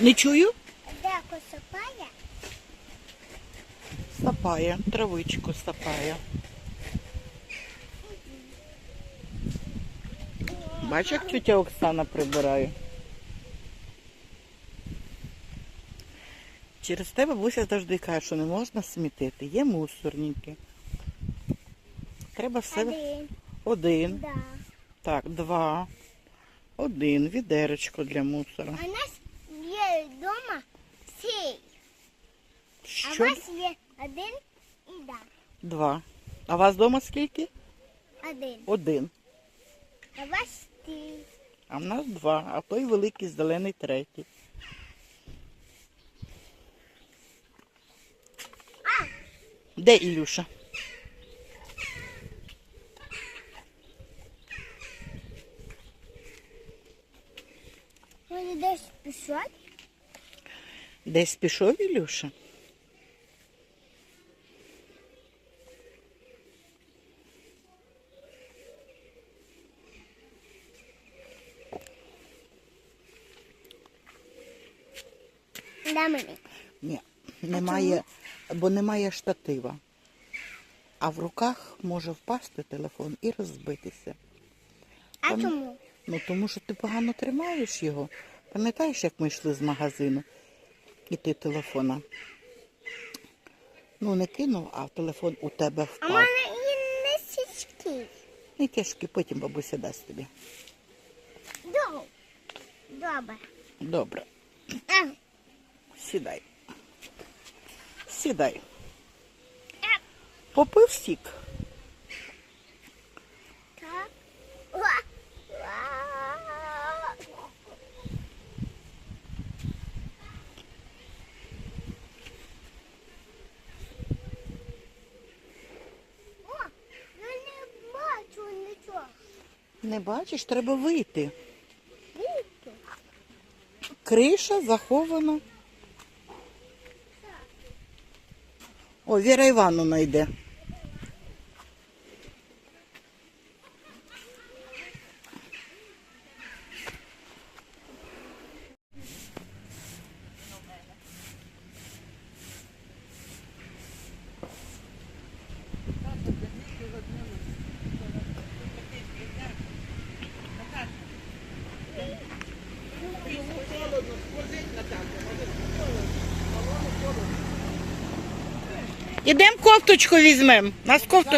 Не чую? Деко сапає. Сапає, травичку сапає. Бачиш, як тетя Оксана прибирає? Через тебе бабуся завжди каже, що не можна смітити. Є мусорники. Треба все Один. один. Да. Так, два. Один. Відеречко для мусора. А у нас є вдома сей. А Що? у вас є один і да. Два. А у вас вдома скільки? Один. Один. А у вас ти. А в нас два, а той великий зелений третій. Де Ілюша? Вони десь пішуть. Десь пішов Ілюша? Да мені. Ні, немає, бо немає штатива. А в руках може впасти телефон і розбитися. А Там- чому? Ну тому що ти погано тримаєш його. Пам'ятаєш, як ми йшли з магазину і ти телефона? Ну, не кинув, а телефон у тебе впав. А в мене і не січки. Не тяжкі, потім бабуся дасть тобі. Добре. Добре. Добре, А, сідай. Сідай. Попив сік. не бачиш, треба вийти. Криша захована. О, Віра Івановна йде. Ідемо кофточку візьмемо. Нас кофту...